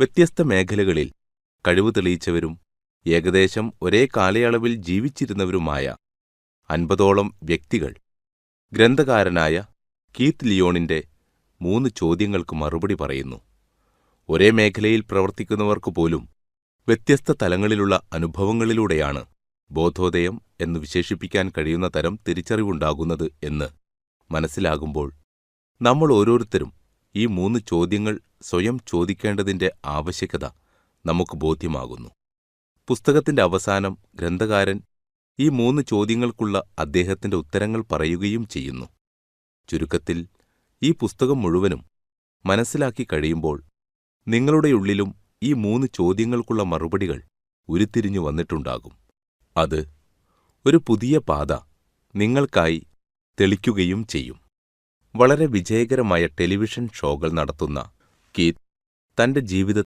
വ്യത്യസ്ത മേഖലകളിൽ കഴിവ് തെളിയിച്ചവരും ഏകദേശം ഒരേ കാലയളവിൽ ജീവിച്ചിരുന്നവരുമായ അൻപതോളം വ്യക്തികൾ. ഗ്രന്ഥകാരനായ കീത്ത് ലിയോണിന്റെ മൂന്ന് ചോദ്യങ്ങൾക്ക് മറുപടി പറയുന്നു. ഒരേ മേഖലയിൽ പ്രവർത്തിക്കുന്നവർക്ക് പോലും വ്യത്യസ്ത തലങ്ങളിലുള്ള അനുഭവങ്ങളിലൂടെയാണ് ബോധോദയം എന്ന് വിശേഷിപ്പിക്കാൻ കഴിയുന്ന തരം തിരിച്ചറിവുണ്ടാകുന്നത് എന്ന് മനസ്സിലാകുമ്പോൾ നമ്മൾ ഓരോരുത്തരും ഈ മൂന്ന് ചോദ്യങ്ങൾ സ്വയം ചോദിക്കേണ്ടതിന്റെ ആവശ്യകത നമുക്ക് ബോധ്യമാകുന്നു. പുസ്തകത്തിന്റെ അവസാനം ഗ്രന്ഥകാരൻ ഈ മൂന്ന് ചോദ്യങ്ങൾക്കുള്ള അദ്ദേഹത്തിന്റെ ഉത്തരങ്ങൾ പറയുകയും ചെയ്യുന്നു. ചുരുക്കത്തിൽ ഈ പുസ്തകം മുഴുവനും മനസ്സിലാക്കി കഴിയുമ്പോൾ നിങ്ങളുടെ ഉള്ളിലും ഈ മൂന്ന് ചോദ്യങ്ങൾക്കുള്ള മറുപടികൾ ഉരുത്തിരിഞ്ഞു വന്നിട്ടുണ്ടാകും. അത് ഒരു പുതിയ പാത നിങ്ങൾക്കായി തെളിക്കുകയും ചെയ്യും. വളരെ വിജയകരമായ ടെലിവിഷൻ ഷോകൾ നടത്തുന്ന കീത്ത് തന്റെ ജീവിത